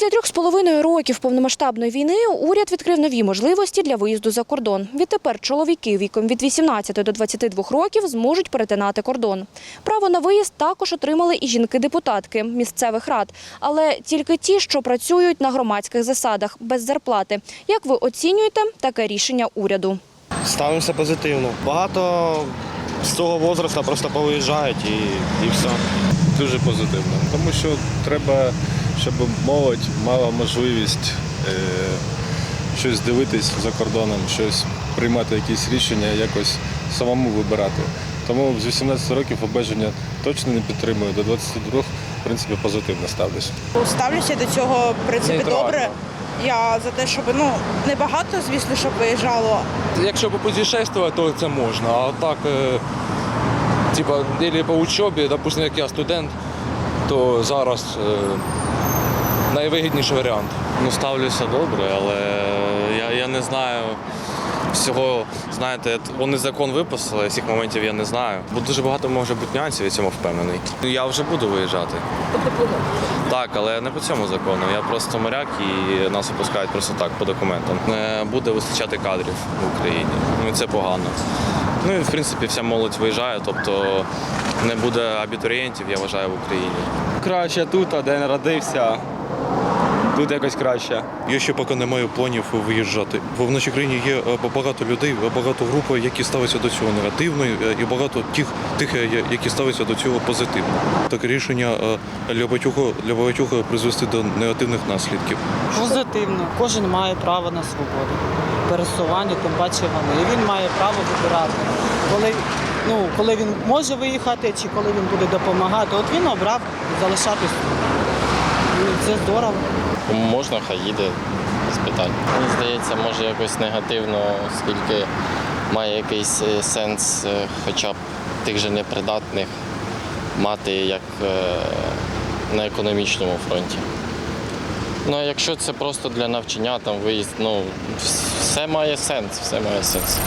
Після трьох з половиною років повномасштабної війни уряд відкрив нові можливості для виїзду за кордон. Відтепер чоловіки віком від 18 до 22 років зможуть перетинати кордон. Право на виїзд також отримали і жінки-депутатки місцевих рад, але тільки ті, що працюють на громадських засадах без зарплати. Як ви оцінюєте таке рішення уряду? Ставимося позитивно. Багато з цього возрасту просто повиїжджають і, і все. Дуже позитивно, тому що треба, щоб молодь мала можливість е, щось дивитись за кордоном, щось приймати якісь рішення, якось самому вибирати. Тому з 18 років обмеження точно не підтримую. До 22 в принципі позитивно ставлюся. Ставлюся до цього в принципі добре. Я за те, щоб ну не багато, звісно, щоб виїжджало. Якщо попутешествувати, то це можна. А так, е, типа, або по учобі, допустим, як я студент, то зараз е, найвигідніший варіант. Ну, ставлюся добре, але я, я не знаю всього, знаєте, вони закон виписали, всіх моментів я не знаю. Бо дуже багато може бути нюансів, я цьому впевнений. Я вже буду виїжджати. Так, але не по цьому закону. Я просто моряк і нас випускають просто так, по документам. Не буде вистачати кадрів в Україні. Ну і це погано. Ну і в принципі вся молодь виїжджає, тобто не буде абітурієнтів, я вважаю, в Україні. Краще тут, а де народився. Тут якось краще. Я ще поки не маю планів виїжджати. Бо в нашій країні є е, багато людей, е, багато груп, які ставляться до цього негативно, е, і багато тих, тих, е, які ставляться до цього позитивно. Таке рішення е, для багатьох, для багатьох призвести до негативних наслідків. Позитивно. Кожен має право на свободу. Пересування, тим паче вони. І він має право вибирати. Коли, ну, коли він може виїхати чи коли він буде допомагати, от він обрав залишатись. Це здорово. Можна, хай їде з питань. Мені здається, може якось негативно, оскільки має якийсь е, сенс е, хоча б тих же непридатних мати як е, на економічному фронті. Ну а якщо це просто для навчання, там виїзд, ну все має сенс, все має сенс.